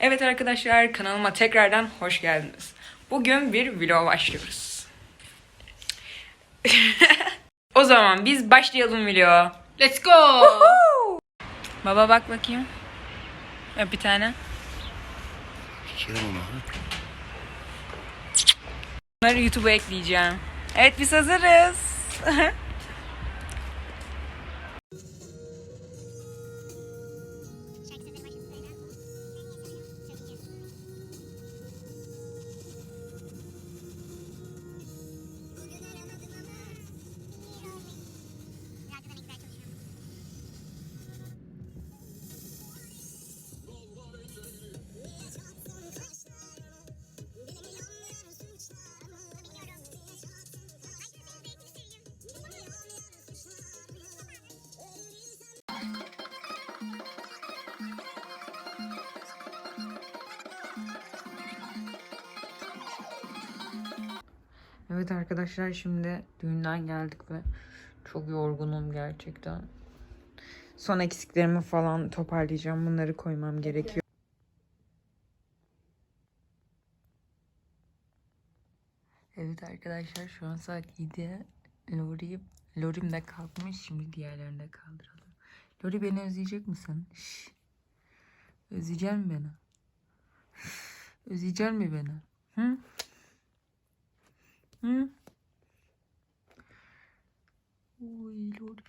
Evet arkadaşlar kanalıma tekrardan hoş geldiniz. Bugün bir vlog başlıyoruz. o zaman biz başlayalım vloga. Let's go. Baba bak bakayım. Öp bir tane. Bunları YouTube'a ekleyeceğim. Evet biz hazırız. Evet arkadaşlar şimdi düğünden geldik ve çok yorgunum gerçekten. Son eksiklerimi falan toparlayacağım. Bunları koymam gerekiyor. Evet arkadaşlar şu an saat 7. Lori, Lorim de kalkmış. Şimdi diğerlerini de kaldıralım. Lori beni özleyecek misin? Şş. Özleyecek mi beni? Özleyecek mi beni? Ой, Лёль.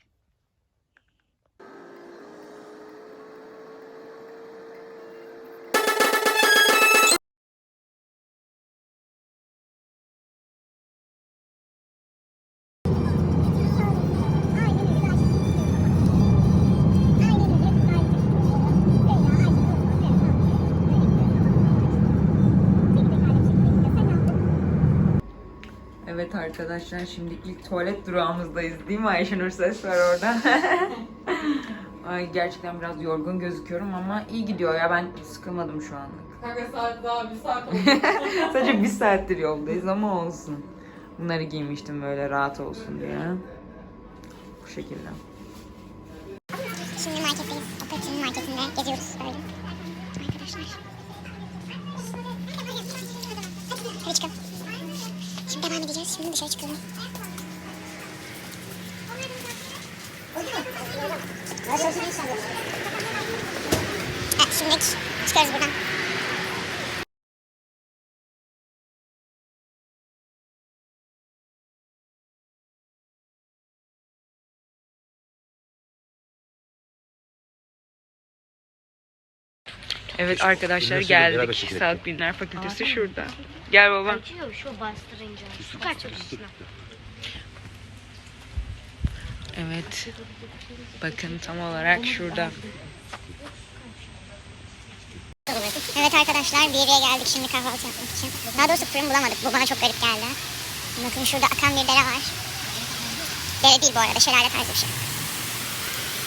Arkadaşlar şimdi ilk tuvalet durağımızdayız değil mi Ayşenur ses var orada. Ay gerçekten biraz yorgun gözüküyorum ama iyi gidiyor ya ben sıkılmadım şu anlık. Kanka saat daha bir saat oldu. Sadece bir saattir yoldayız ama olsun. Bunları giymiştim böyle rahat olsun diye. Bu şekilde. Şimdi marketteyiz. Operatörün marketinde geziyoruz böyle. Arkadaşlar. Hadi çıkalım. Edeceğiz. Şimdi dışarı çıkalım. Evet, şimdi çıkarız buradan. Evet arkadaşlar geldik. Sağlık Bilimler Fakültesi şurada. Gel baba. Açıyor şu bastırınca. Su kaçıyor üstüne. Evet. Bakın tam olarak şurada. Evet arkadaşlar bir yere geldik şimdi kahvaltı yapmak için. Daha doğrusu fırın bulamadık. Bu bana çok garip geldi. Bakın şurada akan bir dere var. Dere değil bu arada şelale tarzı bir şey.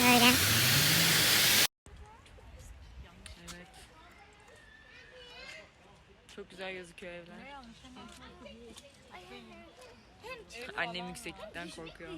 Böyle. Çok güzel gözüküyor evler. Annem yükseklikten korkuyor.